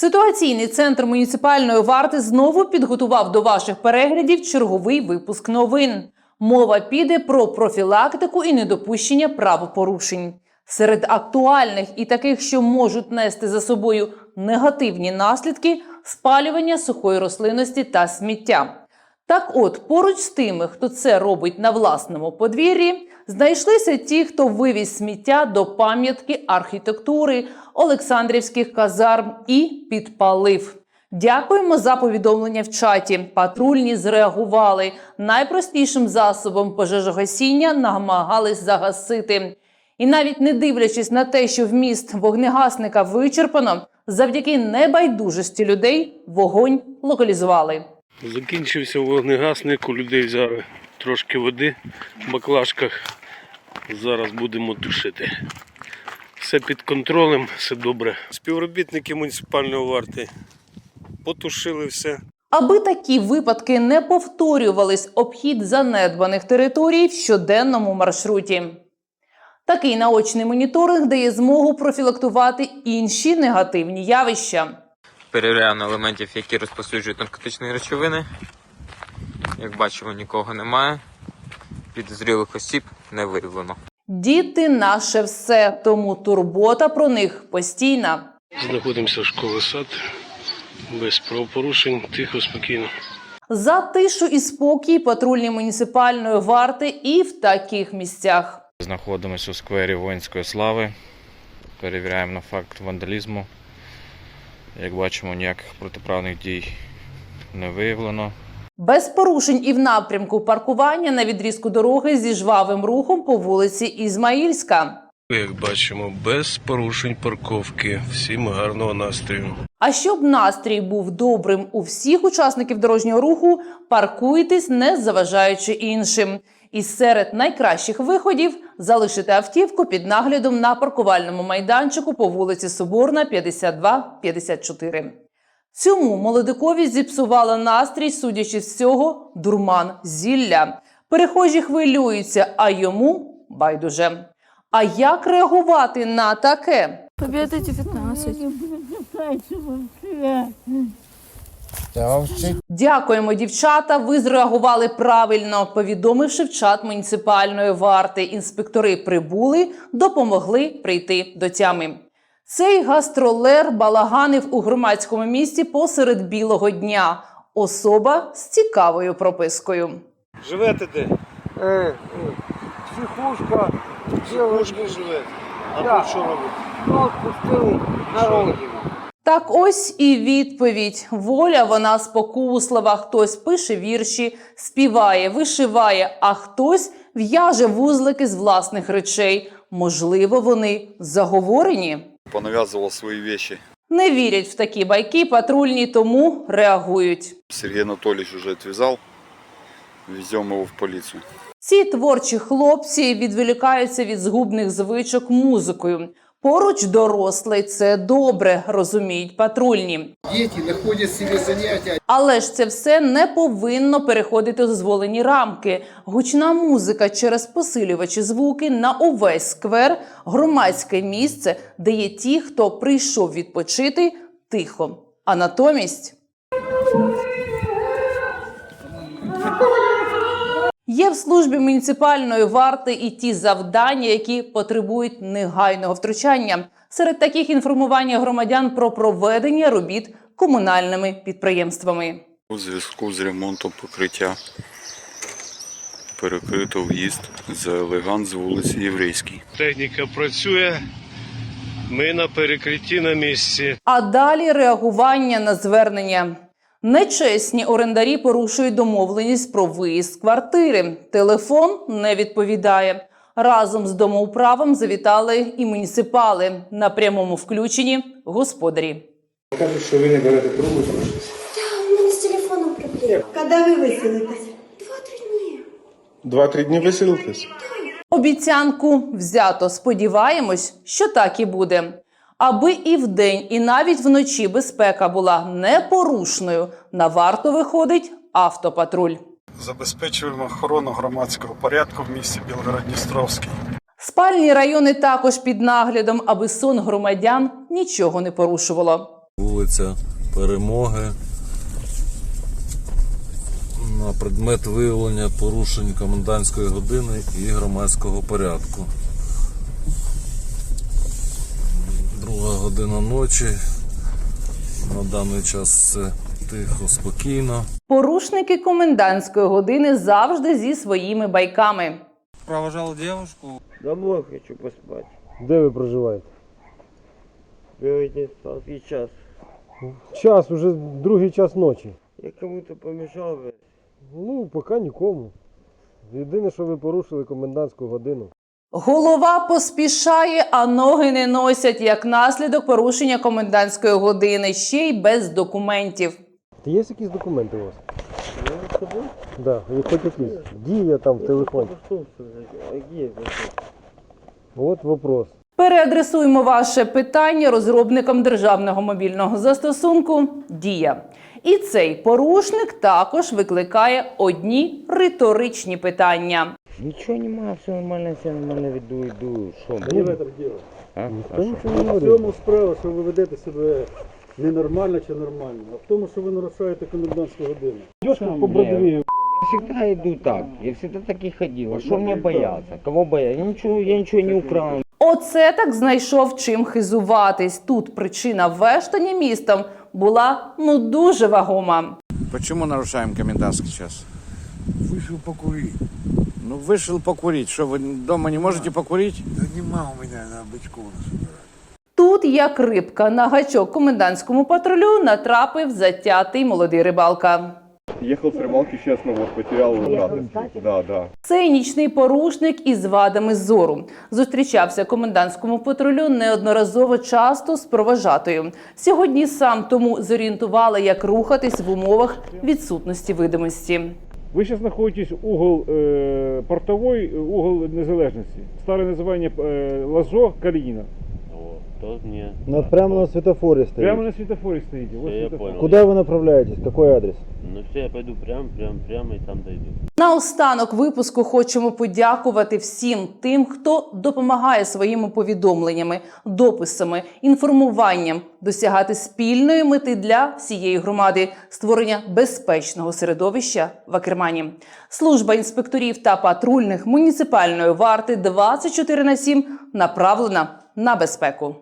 Ситуаційний центр муніципальної варти знову підготував до ваших переглядів черговий випуск новин. Мова піде про профілактику і недопущення правопорушень. Серед актуальних і таких, що можуть нести за собою негативні наслідки спалювання сухої рослинності та сміття. Так от, поруч з тими, хто це робить на власному подвір'ї, знайшлися ті, хто вивіз сміття до пам'ятки архітектури Олександрівських казарм і підпалив. Дякуємо за повідомлення в чаті. Патрульні зреагували. Найпростішим засобом пожежогасіння намагались загасити. І навіть не дивлячись на те, що вміст вогнегасника вичерпано, завдяки небайдужості людей вогонь локалізували. Закінчився вогнегасник, у людей взяли трошки води в баклажках. Зараз будемо тушити. Все під контролем, все добре. Співробітники муніципальної варти потушили все. Аби такі випадки не повторювались обхід занедбаних територій в щоденному маршруті. Такий наочний моніторинг дає змогу профілактувати інші негативні явища. Перевіряю на елементів, які розповсюджують наркотичні речовини. Як бачимо, нікого немає. Підозрілих осіб не виявлено. Діти наше все, тому турбота про них постійна. Знаходимося в школі сад, без правопорушень, тихо, спокійно. За тишу і спокій патрульні муніципальної варти і в таких місцях. Знаходимося у сквері воїнської слави. Перевіряємо на факт вандалізму. Як бачимо, ніяких протиправних дій не виявлено. Без порушень і в напрямку паркування на відрізку дороги зі жвавим рухом по вулиці Ізмаїльська. Як бачимо, без порушень парковки. Всім гарного настрою. А щоб настрій був добрим у всіх учасників дорожнього руху, паркуйтесь, не заважаючи іншим. І серед найкращих виходів залишити автівку під наглядом на паркувальному майданчику по вулиці Соборна, 52-54. Цьому молодикові зіпсувала настрій, судячи з цього, дурман зілля. Перехожі хвилюються, а йому байдуже. А як реагувати на таке? Победа 19. Дякуємо, дівчата. Ви зреагували правильно, повідомивши в чат муніципальної варти. Інспектори прибули, допомогли прийти до тями. Цей гастролер балаганив у громадському місті посеред білого дня. Особа з цікавою пропискою. Живете де? Е, е, психушка, Пушки живете. А Да. тут що робите? ну, відпустили на родину. Так ось і відповідь. Воля вона спокуслива. Хтось пише вірші, співає, вишиває, а хтось в'яже вузлики з власних речей. Можливо, вони заговорені. понавязывал свои вещи. Не вірять в такі байки патрульні, тому реагують. Сергей Анатольевич уже отвязал. Везем его в полицию. Ці творчі хлопці відволікаються від згубних звичок музикою. Поруч дорослий це добре, розуміють патрульні. Дети находят себе занятия. Але ж це все не повинно переходити дозволені рамки. Гучна музика через посилювачі звуки на увесь сквер, громадське місце, де є ті, хто прийшов відпочити тихо. А натомість. Є в службі муніципальної варти і ті завдання, які потребують негайного втручання. Серед таких інформування громадян про проведення робіт комунальними підприємствами. У зв'язку з ремонтом покриття перекрито в'їзд за елегант з вулиці Єврейській. Техніка працює. Ми на перекритті на місці. А далі реагування на звернення. Нечесні орендарі порушують домовленість про виїзд з квартири. Телефон не відповідає. Разом з домоуправом завітали і муніципали на прямому включенні господарі. Кажуть, що ви не берете трубу, тому що У мене з телефоном проблема. Когда вы выселитесь? Два-три дні. два-три дні виселитесь. Обіцянку взято. Сподіваємось, що так і буде. Аби і вдень, і навіть вночі безпека була непорушною. На варту виходить автопатруль. Забезпечуємо охорону громадського порядку в місті Білгород-Дністровський. Спальні райони також під наглядом, аби сон громадян нічого не порушувало. Вулиця перемоги на предмет виявлення порушень комендантської години і громадського порядку. Друга година ночі. На даний час все тихо, спокійно. Порушники комендантської години завжди зі своїми байками. Провожав дівчинку. Домой хочу поспать. Де ви проживаєте? Сегодня час. Час, уже другий час ночі. Я кому-то помешал, блядь. Ну, поки нікому. Єдине, що ви порушили комендантську годину. Голова поспішає, а ноги не носять як наслідок порушення комендантської години, ще й без документів. Та є якісь документи у вас? Да, і хоч якісь. Дія там в телефоні. От вопрос. Переадресуємо ваше питання розробникам державного мобільного застосунку Дія. І цей порушник також викликає одні риторичні питання. Ничего не могу, все нормально, все нормально веду, иду. Шо, Та не в этом діло. А? Ніхто А нічого не В цьому справа, що ви ведете себе ненормально чи нормально, а в тому, що ви нарушаєте комендантську годину. Дьошка по бродові. Я всегда иду так, я всегда так и ходил. А что мне бояться? Кого бояться? Я ничего, я ничего не украл. Оце так знайшов чим хизуватись. Тут причина вештання містом була ну дуже вагома. Почему нарушаем комендантский час? Вышел покурить. Ну, вышел покурить. Что, вы дома не можете покурить? Да нема у меня на бычку. Тут, як рибка на гачок комендантському патрулю, натрапив затятий молодий рибалка. Ехал с рыбалки, честно, вот потерял обратно. Да, да. Цей нічний порушник із вадами зору зустрічався комендантському патрулю неодноразово часто з провожатою. Сьогодні сам тому зорієнтували, як рухатись в умовах відсутності видимості. Ви зараз знаходитесь угол е, портовий, угол незалежності. Старе називання е, Лазо Каліна. Ну, прямо на светофоре стоит. Прямо на світофорі стоїте. Ось світофор. Куда вы направляетесь? Какой адрес? Ну все, я пойду прямо, прямо, прямо і там дойду. Наостанок випуску хочемо подякувати всім тим, хто допомагає своїми повідомленнями, дописами, інформуванням досягати спільної мети для всієї громади створення безпечного середовища в Акермані. Служба інспекторів та патрульних муніципальної варти 24 на 7 направлена на безпеку.